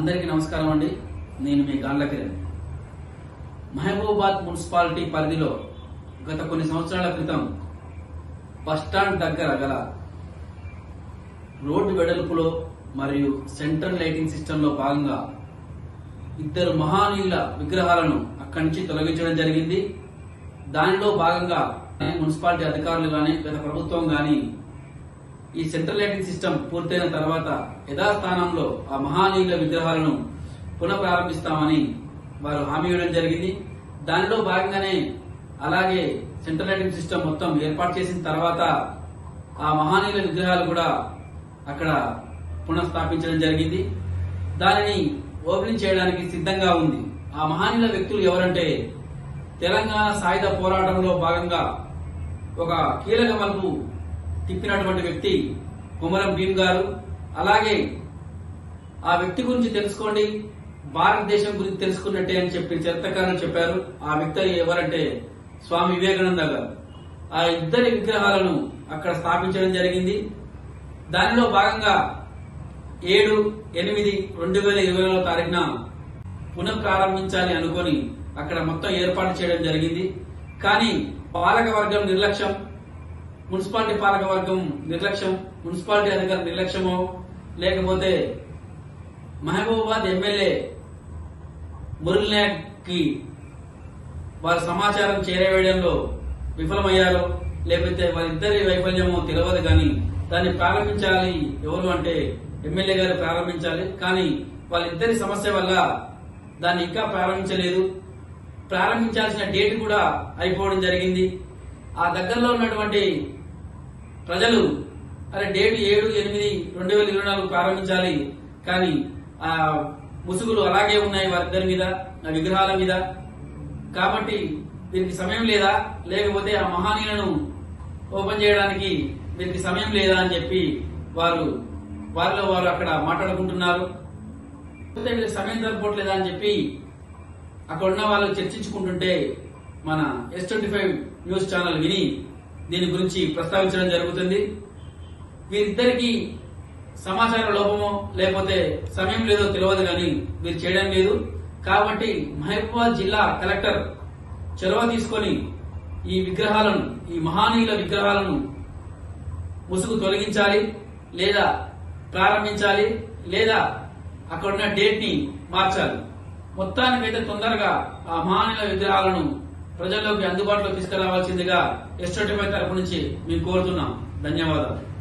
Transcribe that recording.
అందరికీ నమస్కారం అండి. నేను మీ గాండ్ల కిరణ్. మహబూబాద్ మున్సిపాలిటీ పరిధిలో గత కొన్ని సంవత్సరాల క్రితం బస్టాండ్ దగ్గర గల రోడ్డు వెడల్పులో మరియు సెంట్రల్ లైటింగ్ సిస్టంలో భాగంగా ఇద్దరు మహానీయుల విగ్రహాలను అక్కడి నుంచి తొలగించడం జరిగింది. దానిలో భాగంగా మున్సిపాలిటీ అధికారులు కానీ గత ప్రభుత్వం కానీ ఈ సెంట్రల్ లైటింగ్ సిస్టమ్ పూర్తయిన తర్వాత యథాస్థానంలో ఆ మహానీయుల విగ్రహాలను పునఃప్రారంభిస్తామని వారు హామీ ఇవ్వడం జరిగింది. దానిలో భాగంగానే అలాగే సెంట్రల్ లైటింగ్ సిస్టమ్ మొత్తం ఏర్పాటు చేసిన తర్వాత ఆ మహానీయుల విగ్రహాలు కూడా అక్కడ పునఃస్థాపించడం జరిగింది. దానిని ఓపెనింగ్ చేయడానికి సిద్ధంగా ఉంది. ఆ మహానీయుల వ్యక్తులు ఎవరంటే తెలంగాణ సాయుధ పోరాటంలో భాగంగా ఒక కీలక మలుపు తిప్పినటువంటి వ్యక్తి కుమరం భీమ్ గారు. అలాగే ఆ వ్యక్తి గురించి తెలుసుకోండి భారతదేశం గురించి తెలుసుకున్నట్టే అని చెప్పి చరిత్రకారులు చెప్పారు. ఆ వ్యక్తి ఎవరంటే స్వామి వివేకానంద గారు. ఆ ఇద్దరి విగ్రహాలను అక్కడ స్థాపించడం జరిగింది. దానిలో భాగంగా ఏడు ఎనిమిది రెండు వేల ఇరవైలో తారీఖున పునః అనుకుని అనుకొని అక్కడ మొత్తం ఏర్పాటు చేయడం జరిగింది. కానీ పాలక వర్గం నిర్లక్ష్యం. మున్సిపాలిటీ పాలక వర్గం నిర్లక్ష్యం మున్సిపాలిటీ అధికారి నిర్లక్ష్యమో లేకపోతే మహబూబాబాద్ ఎమ్మెల్యే మురళీనాయక్ వారి సమాచారం చేరవేయడంలో విఫలమయ్యారో లేకపోతే వారిద్దరి వైఫల్యమో తెలియదు కానీ దాన్ని ప్రారంభించాలి ఎవరు అంటే ఎమ్మెల్యే గారు ప్రారంభించాలి. కానీ వాళ్ళిద్దరి సమస్య వల్ల దాన్ని ఇంకా ప్రారంభించలేదు. ప్రారంభించాల్సిన డేట్ కూడా అయిపోవడం జరిగింది. ఆ దగ్గరలో ఉన్నటువంటి ప్రజలు అరే డేట్ ఏడు ఎనిమిది రెండు వేల ఇరవై నాలుగు ప్రారంభించాలి. కానీ ఆ ముసుగులు అలాగే ఉన్నాయి వారిద్దరి మీద ఆ విగ్రహాల మీద. కాబట్టి దీనికి సమయం లేదా? లేకపోతే ఆ మహానీయులను ఓపెన్ చేయడానికి దీనికి సమయం లేదా అని చెప్పి వారు వారిలో వారు అక్కడ మాట్లాడుకుంటున్నారు. లేకపోతే వీళ్ళకి సమయం సరిపోవట్లేదా అని చెప్పి అక్కడ ఉన్న వాళ్ళు చర్చించుకుంటుంటే మన S twenty five news channel విని దీని గురించి ప్రస్తావించడం జరుగుతుంది. వీరిద్దరికి సమాచార లోపమో లేకపోతే సమయం లేదో తెలియదు కానీ వీరు చేయడం లేదు. కాబట్టి మహబూబాబాద్ జిల్లా కలెక్టర్ చొరవ తీసుకొని ఈ విగ్రహాలను ఈ మహానీయుల విగ్రహాలను ముసుగు తొలగించాలి లేదా ప్రారంభించాలి లేదా అక్కడున్న డేట్ని మార్చాలి. మొత్తానికైతే తొందరగా ఆ మహానీయుల విగ్రహాలను ప్రజల్లోకి అందుబాటులో తీసుకురావాల్సిందిగా ఎస్టోటిఫై తరపు నుంచి మేము కోరుతున్నాం. ధన్యవాదాలు.